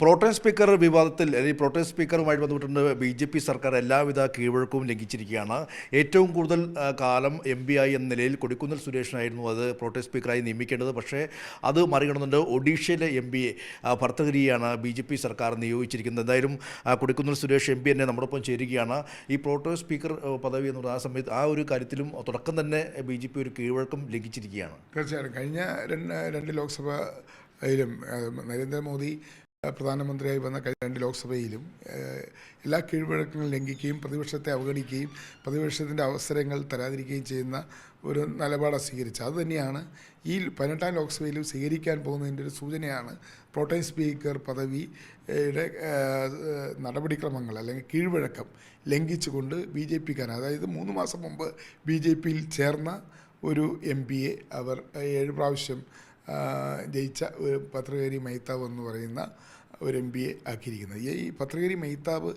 Pro tem speaker വിവാദത്തിൽ അല്ലെങ്കിൽ pro tem സ്പീക്കറുമായി ബന്ധപ്പെട്ടുണ്ട് ബി ജെ പി സർക്കാർ എല്ലാവിധ കീഴ്വഴക്കവും ലംഘിച്ചിരിക്കുകയാണ്. ഏറ്റവും കൂടുതൽ കാലം എം പി ആയി എന്ന നിലയിൽ കൊടിക്കുന്നിൽ സുരേഷിനായിരുന്നു അത് പ്രോട്ടേം സ്പീക്കറായി നിയമിക്കേണ്ടത്. പക്ഷേ അത് മറികടന്നുകൊണ്ട് ഒഡീഷയിലെ എം പിയെ ഭർത്തഗിരിയാണ് ബി ജെ പി സർക്കാർ നിയോഗിച്ചിരിക്കുന്നത്. എന്തായാലും കൊടിക്കുന്നിൽ സുരേഷ് എം പി തന്നെ നമ്മോടൊപ്പം ചേരുകയാണ്. ഈ പ്രോട്ടേം സ്പീക്കർ പദവി എന്ന് പറയുന്ന ആ സമയത്ത് ആ ഒരു കാര്യത്തിലും തുടക്കം തന്നെ ബി ജെ പി ഒരു കീഴ്വഴക്കം ലംഘിച്ചിരിക്കുകയാണ്. തീർച്ചയായും കഴിഞ്ഞ രണ്ട് രണ്ട് ലോക്സഭയിലും അതിലും നരേന്ദ്രമോദി പ്രധാനമന്ത്രിയായി വന്ന കഴിഞ്ഞ രണ്ട് ലോക്സഭയിലും എല്ലാ കീഴ്വഴക്കങ്ങളും ലംഘിക്കുകയും പ്രതിപക്ഷത്തെ അവഗണിക്കുകയും പ്രതിപക്ഷത്തിന്റെ അവസരങ്ങൾ തരാതിരിക്കുകയും ചെയ്യുന്ന ഒരു നിലപാടാണ് സ്വീകരിച്ചത്. അതുതന്നെയാണ് ഈ പതിനെട്ടാം ലോക്സഭയിലും സ്വീകരിക്കാൻ പോകുന്നതിന്റെ ഒരു സൂചനയാണ് പ്രോട്ടൈം സ്പീക്കർ പദവിയുടെ നടപടിക്രമങ്ങൾ അല്ലെങ്കിൽ കീഴ്വഴക്കം ലംഘിച്ചുകൊണ്ട് ബി ജെ പിക്കാർ അതായത് മൂന്ന് മാസം മുമ്പ് ബി ജെ പിയിൽ ചേർന്ന ഒരു എം പിയെ അവർ ഏഴ് പ്രാവശ്യം ജയിച്ച ഒരു പത്രകാരി മൈത്താവ് എന്ന് പറയുന്ന ഒരു എം പിയെ ആക്കിയിരിക്കുന്നത്. ഈ പത്രകാരി മൈത്താവ്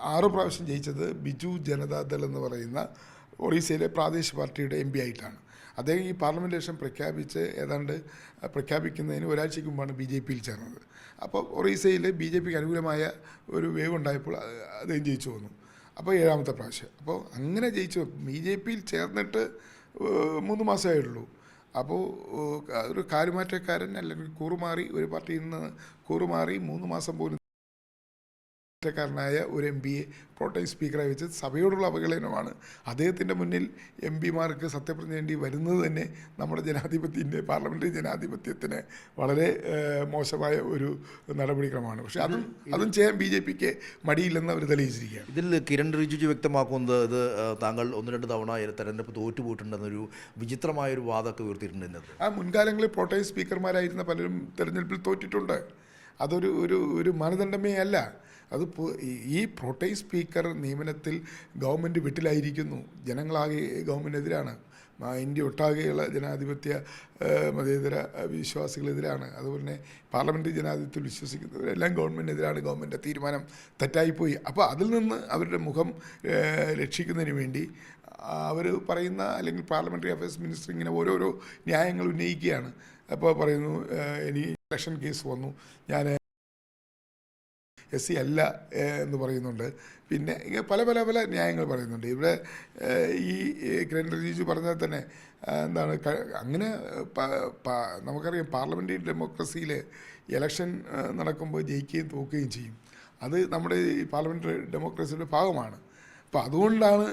ആറ് പ്രാവശ്യം ജയിച്ചത് ബിജു ജനതാദൾ എന്ന് പറയുന്ന ഒറീസയിലെ പ്രാദേശിക പാർട്ടിയുടെ എം പി ആയിട്ടാണ്. അദ്ദേഹം ഈ പാർലമെന്റ് ഇലക്ഷൻ പ്രഖ്യാപിച്ച് ഏതാണ്ട് പ്രഖ്യാപിക്കുന്നതിന് ഒരാഴ്ചയ്ക്ക് മുമ്പാണ് ബി ജെ പിയിൽ ചേർന്നത്. അപ്പോൾ ഒറീസയിൽ ബി ജെ പിക്ക് അനുകൂലമായ ഒരു വേവ് ഉണ്ടായപ്പോൾ അദ്ദേഹം ജയിച്ചു വന്നു. അപ്പോൾ ഏഴാമത്തെ പ്രാവശ്യം. അപ്പോൾ അങ്ങനെ ജയിച്ചു. ബി ജെ പിയിൽ ചേർന്നിട്ട് മൂന്ന് മാസമേ ഉള്ളൂ അപ്പോൾ ഒരു കാലുമാറ്റക്കാരൻ അല്ലെങ്കിൽ കൂറുമാറി ഒരു പാർട്ടിയിൽ നിന്ന് കൂറുമാറി മൂന്ന് മാസം പോലും ായ ഒരു എം പിയെ പ്രോട്ടൈം സ്പീക്കറായി വെച്ച് സഭയോടുള്ള അവഹേളനമാണ് അദ്ദേഹത്തിന്റെ മുന്നിൽ എം പിമാർക്ക് സത്യപ്രതിജ്ഞ വേണ്ടി വരുന്നത് തന്നെ നമ്മുടെ ജനാധിപത്യത്തിന്റെ പാർലമെന്ററി ജനാധിപത്യത്തിന് വളരെ മോശമായ ഒരു നടപടിക്രമമാണ്. പക്ഷേ അതും അതും ചെയ്യാൻ ബി ജെ പിക്ക് മടിയില്ലെന്ന് അവർ തെളിയിച്ചിരിക്കുകയാണ്. ഇതിൽ കിരൺ റിജിജു വ്യക്തമാക്കുന്നത് ഇത് താങ്കൾ ഒന്ന് രണ്ട് തവണ തെരഞ്ഞെടുപ്പ് തോറ്റുപോയിട്ടുണ്ടെന്നൊരു വിചിത്രമായൊരു വാദമൊക്കെ ഉയർത്തിയിട്ടുണ്ട് ആ മുൻകാലങ്ങളിൽ പ്രോട്ടൈം സ്പീക്കർമാരായിരുന്ന പലരും തെരഞ്ഞെടുപ്പിൽ തോറ്റിട്ടുണ്ട്. അതൊരു ഒരു ഒരു മാനദണ്ഡമേ അല്ല. അത് ഈ- പ്രോട്ടൈം സ്പീക്കർ നിയമനത്തിൽ ഗവൺമെന്റ് വിട്ടിലായിരിക്കുന്നു. ജനങ്ങളാകെ ഗവൺമെന്റിനെതിരാണ് ഇന്ത്യ ഒട്ടാകെയുള്ള ജനാധിപത്യ മതേതര വിശ്വാസികളെതിരാണ്. അതുപോലെ തന്നെ പാർലമെന്ററി ജനാധിപത്യത്തിൽ വിശ്വസിക്കുന്നവരെല്ലാം ഗവൺമെന്റിനെതിരാണ് ഗവൺമെന്റ് തീരുമാനം തെറ്റായിപ്പോയി. അപ്പോൾ അതിൽ നിന്ന് അവരുടെ മുഖം രക്ഷിക്കുന്നതിന് വേണ്ടി അവർ പറയുന്ന അല്ലെങ്കിൽ പാർലമെന്ററി അഫയേഴ്സ് മിനിസ്റ്റർ ഇങ്ങനെ ഓരോരോ ന്യായങ്ങൾ ഉന്നയിക്കുകയാണ്. അപ്പോൾ പറയുന്നു ഇനി ഇലക്ഷൻ കേസ് വന്നു. ഞാൻ എസ് സി അല്ല എന്ന് പറയുന്നുണ്ട്. പിന്നെ പല പല പല ന്യായങ്ങൾ പറയുന്നുണ്ട്. ഇവിടെ ഈ കിരൺ റിജിജു പറഞ്ഞാൽ തന്നെ എന്താണ് അങ്ങനെ നമുക്കറിയാം പാർലമെന്ററി ഡെമോക്രസിയിൽ ഇലക്ഷൻ നടക്കുമ്പോൾ ജയിക്കുകയും തോക്കുകയും ചെയ്യും. അത് നമ്മുടെ ഈ പാർലമെന്ററി ഡെമോക്രസിയുടെ ഭാഗമാണ്. അപ്പോൾ അതുകൊണ്ടാണ്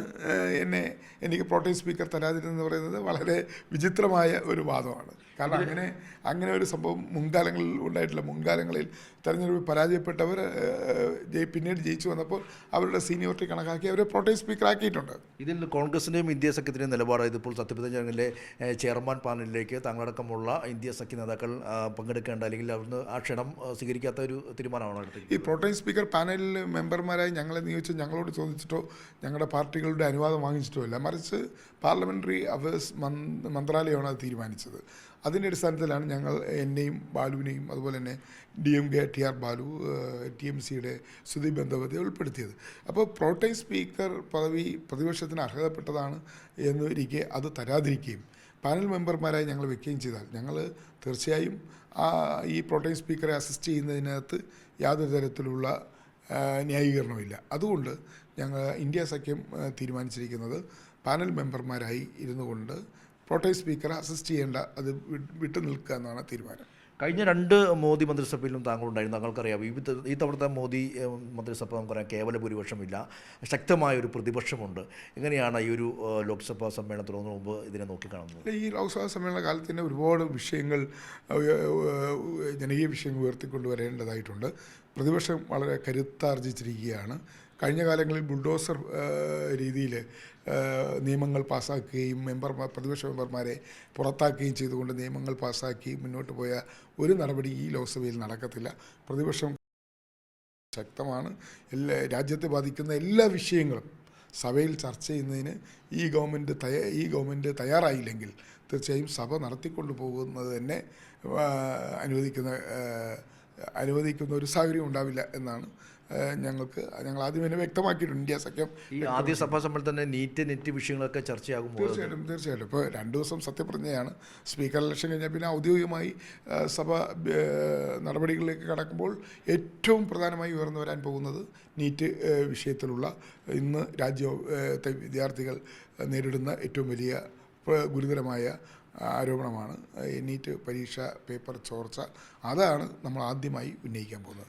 എന്നെ എനിക്ക് പ്രോട്ടൈം സ്പീക്കർ തരാതിരുന്നെന്ന് പറയുന്നത് വളരെ വിചിത്രമായ ഒരു വാദമാണ്. കാരണം അങ്ങനെ അങ്ങനെ ഒരു സംഭവം മുൻകാലങ്ങളിൽ ഉണ്ടായിട്ടില്ല. മുൻകാലങ്ങളിൽ തെരഞ്ഞെടുപ്പിൽ പരാജയപ്പെട്ടവർ പിന്നീട് ജയിച്ചു വന്നപ്പോൾ അവരുടെ സീനിയോറിറ്റി കണക്കാക്കി അവരെ പ്രോട്ടേം സ്പീക്കറാക്കിയിട്ടുണ്ട്. ഇതിൽ കോൺഗ്രസിന്റെയും ഇന്ത്യ സഖ്യത്തിന്റെയും നിലപാട് ഇതിപ്പോൾ സത്യപ്രതിജ്ഞ ചടങ്ങിലെ ചെയർമാൻ പാനലിലേക്ക് തങ്ങളടക്കമുള്ള ഇന്ത്യ സഖ്യ നേതാക്കൾ പങ്കെടുക്കേണ്ട അല്ലെങ്കിൽ അവിടുന്ന് ആ ക്ഷണം സ്വീകരിക്കാത്ത ഒരു തീരുമാനമാണ് ഈ പ്രോട്ടേം സ്പീക്കർ പാനലിൽ മെമ്പർമാരായി ഞങ്ങളെ നിയോഗിച്ച് ഞങ്ങളോട് ചോദിച്ചിട്ടോ ഞങ്ങളുടെ പാർട്ടികളുടെ അനുവാദം വാങ്ങിച്ചിട്ടോ ഇല്ല. മറിച്ച് പാർലമെന്ററി അഫയേഴ്സ് മന് മന്ത്രാലയമാണ് അത് തീരുമാനിച്ചത്. അതിന്റെ അടിസ്ഥാനത്തിലാണ് ഞങ്ങൾ എന്നെയും ബാലുവിനെയും അതുപോലെ തന്നെ D M K T R Baalu T M സിയുടെ സ്തുതി ബന്ധവത്തെ ഉൾപ്പെടുത്തിയത്. അപ്പോൾ പ്രോട്ടൈം സ്പീക്കർ പദവി പ്രതിപക്ഷത്തിന് അർഹതപ്പെട്ടതാണ് എന്നിരിക്കെ അത് തരാതിരിക്കുകയും പാനൽ മെമ്പർമാരായി ഞങ്ങൾ വെക്കുകയും ചെയ്താൽ ഞങ്ങൾ തീർച്ചയായും ആ ഈ പ്രോട്ടൈം സ്പീക്കറെ അസിസ്റ്റ് ചെയ്യുന്നതിനകത്ത് യാതൊരു തരത്തിലുള്ള ന്യായീകരണമില്ല അതുകൊണ്ട് ഞങ്ങൾ ഇന്ത്യ സഖ്യം തീരുമാനിച്ചിരിക്കുന്നത് പാനൽ മെമ്പർമാരായി ഇരുന്നു കൊണ്ട് പ്രോട്ടൈം സ്പീക്കറെ അസിസ്റ്റ് ചെയ്യേണ്ട അത് വിട്ടു നിൽക്കുക എന്നാണ് തീരുമാനം. കഴിഞ്ഞ രണ്ട് മോദി മന്ത്രിസഭയിലും താങ്കളുണ്ടായിരുന്നു. താങ്കൾക്കറിയാം ഈ ത- ഈ തവണത്തെ മോദി മന്ത്രിസഭ നമുക്കറിയാം കേവല ഭൂരിപക്ഷമില്ല ശക്തമായ ഒരു പ്രതിപക്ഷമുണ്ട്. എങ്ങനെയാണ് ഈ ഒരു ലോക്സഭാ സമ്മേളനത്തിന് മുമ്പ് ഇതിനെ നോക്കിക്കാണുന്നത് ഈ ലോക്സഭാ സമ്മേളന കാലത്ത് തന്നെ ഒരുപാട് വിഷയങ്ങൾ ജനകീയ വിഷയങ്ങൾ ഉയർത്തിക്കൊണ്ട് വരേണ്ടതായിട്ടുണ്ട് പ്രതിപക്ഷം വളരെ കരുത്താർജിച്ചിരിക്കുകയാണ്. കഴിഞ്ഞ കാലങ്ങളിൽ ബുൾഡോസർ രീതിയിൽ നിയമങ്ങൾ പാസ്സാക്കുകയും മെമ്പർമാർ പ്രതിപക്ഷ മെമ്പർമാരെ പുറത്താക്കുകയും ചെയ്തുകൊണ്ട് നിയമങ്ങൾ പാസ്സാക്കി മുന്നോട്ട് പോയ ഒരു നടപടി ഈ ലോക്സഭയിൽ നടക്കത്തില്ല. പ്രതിപക്ഷം ശക്തമാണ്. എല്ലാ രാജ്യത്തെ ബാധിക്കുന്ന എല്ലാ വിഷയങ്ങളും സഭയിൽ ചർച്ച ചെയ്യുന്നതിന് ഈ ഗവൺമെന്റ് തയ ഈ ഗവൺമെന്റ് തയ്യാറായില്ലെങ്കിൽ തീർച്ചയായും സഭ നടത്തിക്കൊണ്ടു പോകുന്നത് തന്നെ അനുവദിക്കുന്ന അനുവദിക്കുന്ന ഒരു സാഹചര്യം ഉണ്ടാവില്ല എന്നാണ് ഞങ്ങൾക്ക് ഞങ്ങൾ ആദ്യം തന്നെ വ്യക്തമാക്കിയിട്ടുണ്ട് ഇന്ത്യ സഖ്യം ഈ ആദ്യ സഭാ സമ്മേളനത്തിൽ തന്നെ നീറ്റ് നെറ്റ് വിഷയങ്ങളൊക്കെ ചർച്ചയാകുമ്പോൾ തീർച്ചയായിട്ടും തീർച്ചയായിട്ടും. ഇപ്പോൾ രണ്ട് ദിവസം സത്യപ്രതിജ്ഞയാണ് സ്പീക്കർ ഇലക്ഷൻ കഴിഞ്ഞാൽ പിന്നെ ഔദ്യോഗികമായി സഭ നടപടികളിലേക്ക് കടക്കുമ്പോൾ ഏറ്റവും പ്രധാനമായി ഉയർന്നു വരാൻ പോകുന്നത് നീറ്റ് വിഷയത്തിലുള്ള ഇന്ന് രാജ്യത്തെ വിദ്യാർത്ഥികൾ നേരിടുന്ന ഏറ്റവും വലിയ ഗുരുതരമായ ആരോപണമാണ്. നീറ്റ് പരീക്ഷ പേപ്പർ ചോർച്ച. അതാണ് നമ്മൾ ആദ്യമായി ഉന്നയിക്കാൻ പോകുന്നത്.